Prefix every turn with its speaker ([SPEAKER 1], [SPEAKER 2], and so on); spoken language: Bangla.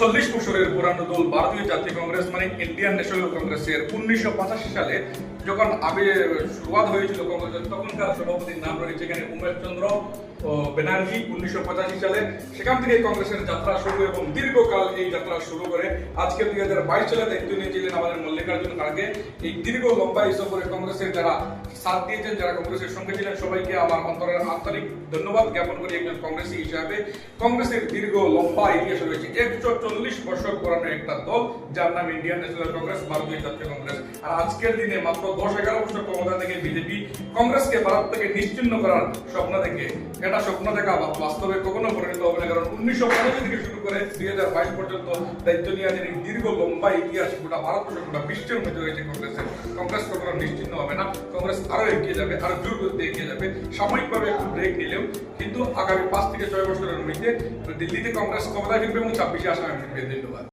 [SPEAKER 1] চল্লিশ বছরের পুরানো দল ভারতীয় জাতীয় কংগ্রেস মানে ইন্ডিয়ান ন্যাশনাল কংগ্রেসের উনিশশো পঁচাশি সালে যখন আবে শুরুয়াত হয়েছিল কংগ্রেসের, তখনকার সভাপতির নাম রয়েছে এখানে উমেশ চন্দ্র। ব্যানার্জি উনিশশো পঁচাশি সালে। সেখান থেকে কংগ্রেসের যাত্রা শুরু এবং দীর্ঘকাল এই যাত্রা শুরু করে। আজকে দুই হাজার বাইশ সালে দায়িত্ব নিয়েছিলেন আমাদের মল্লিকার্জুন খাড়গে এই দীর্ঘ লম্বা সফরে কংগ্রেসের যারা সাথ দিয়েছেন, যারা কংগ্রেসের সঙ্গে ছিলেন, সবাইকে আমার অন্তরের আন্তরিক ধন্যবাদ জ্ঞাপন করি একজন কংগ্রেসী হিসাবে। কংগ্রেসের দীর্ঘ লম্বা ইতিহাস রয়েছে। একশো চল্লিশ বছর পুরানো একটা দল, যার নাম ইন্ডিয়ান ন্যাশনাল কংগ্রেস ভারতীয় জাতীয় কংগ্রেস। আর আজকের দিনে মাত্র দশ এগারো বছর ক্ষমতা থেকে বিজেপি কংগ্রেসকে ভারত থেকে নিশ্চিন্ন করার স্বপ্ন থেকে এটা স্বপ্ন দেখা বাস্তবে কখনো পরিণত হবে না, কারণ উনিশশো পঁচাশি থেকে শুরু করে দুই হাজার বাইশ পর্যন্ত দায়িত্ব নিয়ে আছেন এই দীর্ঘ লম্বা ইতিহাস, গোটা ভারতবর্ষ, গোটা বিশ্বের মধ্যে রয়েছে কংগ্রেসের। কংগ্রেস কখনো নিশ্চিন্ন হবে না, কংগ্রেস আরও এগিয়ে যাবে আরও জোর গতিতে এগিয়ে যাবে। সাময়িকভাবে একটু ব্রেক নিলেও, কিন্তু আগামী পাঁচ থেকে ছয় বছরের মধ্যে দিল্লিতে কংগ্রেস ক্ষমতায় ফিরবে এবং ছাব্বিশে আসামে ফিরবে। ধন্যবাদ।